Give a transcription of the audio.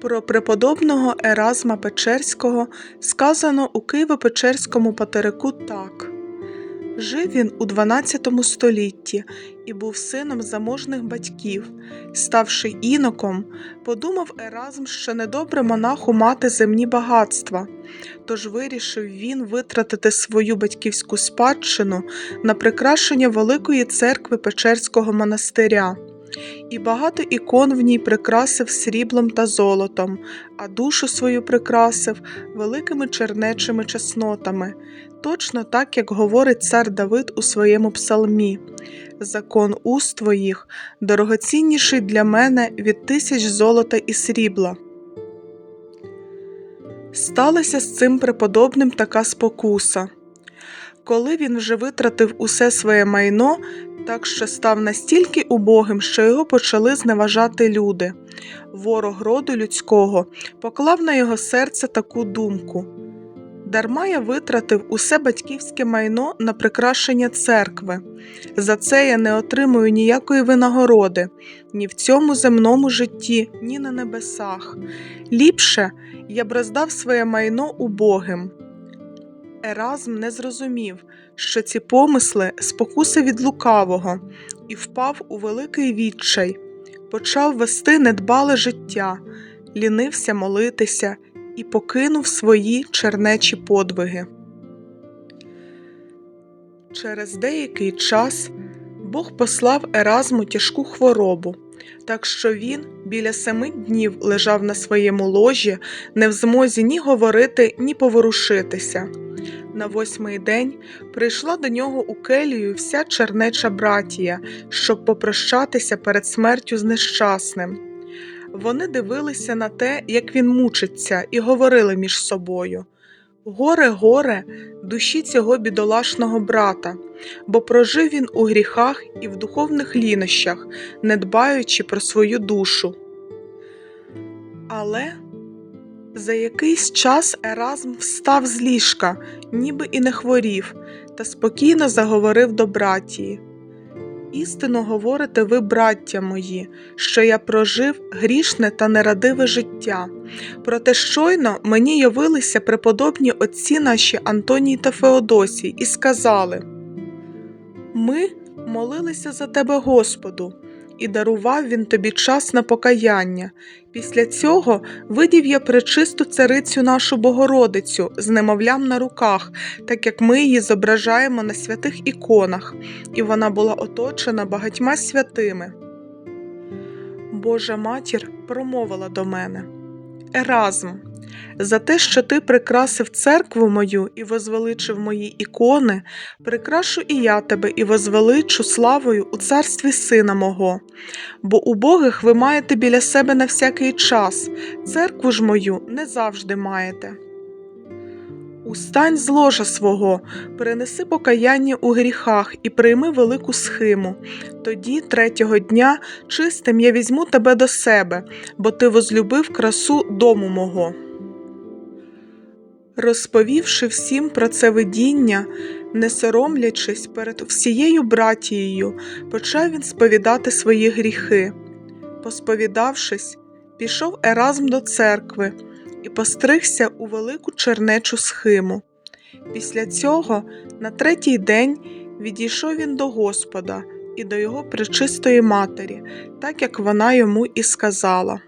Про преподобного Еразма Печерського сказано у Києво-Печерському патерику так. Жив він у 12 столітті і був сином заможних батьків. Ставши іноком, подумав Еразм, що недобре монаху мати земні багатства, тож вирішив він витратити свою батьківську спадщину на прикрашення великої церкви Печерського монастиря. І багато ікон в ній прикрасив сріблом та золотом, а душу свою прикрасив великими чернечими чеснотами, точно так, як говорить цар Давид у своєму псалмі. Закон уст твоїх дорогоцінніший для мене від тисяч золота і срібла. Сталася з цим преподобним така спокуса. Коли він вже витратив усе своє майно, так що став настільки убогим, що його почали зневажати люди. Ворог роду людського поклав на його серце таку думку. Дарма я витратив усе батьківське майно на прикрашення церкви. За це я не отримую ніякої винагороди ні в цьому земному житті, ні на небесах. Ліпше я б роздав своє майно убогим. Еразм не зрозумів, що ці помисли спокуси від лукавого, і впав у великий відчай, почав вести недбале життя, лінився молитися і покинув свої чернечі подвиги. Через деякий час Бог послав Еразму тяжку хворобу, так що він біля семи днів лежав на своєму ложі, не в змозі ні говорити, ні поворушитися. На восьмий день прийшла до нього у келію вся чернеча братія, щоб попрощатися перед смертю з нещасним. Вони дивилися на те, як він мучиться, і говорили між собою Горе, горе, душі цього бідолашного брата, бо прожив він у гріхах і в духовних лінощах, не дбаючи про свою душу. Але за якийсь час Еразм встав з ліжка, ніби і не хворів, та спокійно заговорив до братії. Істину говорите ви, браття мої, що я прожив грішне та нерадиве життя. Проте щойно мені явилися преподобні отці наші Антоній та Феодосій і сказали Ми молилися за тебе, Господу, і дарував він тобі час на покаяння. Після цього видів я пречисту царицю нашу Богородицю з немовлям на руках, так як ми її зображаємо на святих іконах, і вона була оточена багатьма святими. Божа матір промовила до мене Еразм, за те, що ти прикрасив церкву мою і возвеличив мої ікони, прикрашу і я тебе і возвеличу славою у царстві сина мого. Бо убогих ви маєте біля себе на всякий час, церкву ж мою не завжди маєте. Устань з ложа свого, перенеси покаяння у гріхах і прийми велику схиму. Тоді, третього дня, чистим я візьму тебе до себе, бо ти возлюбив красу дому мого. Розповівши всім про це видіння, не соромлячись перед всією братією, почав він сповідати свої гріхи. Посповідавшись, пішов Еразм до церкви і постригся у велику чернечу схиму. Після цього, на третій день, відійшов він до Господа і до його пречистої матері, так як вона йому і сказала.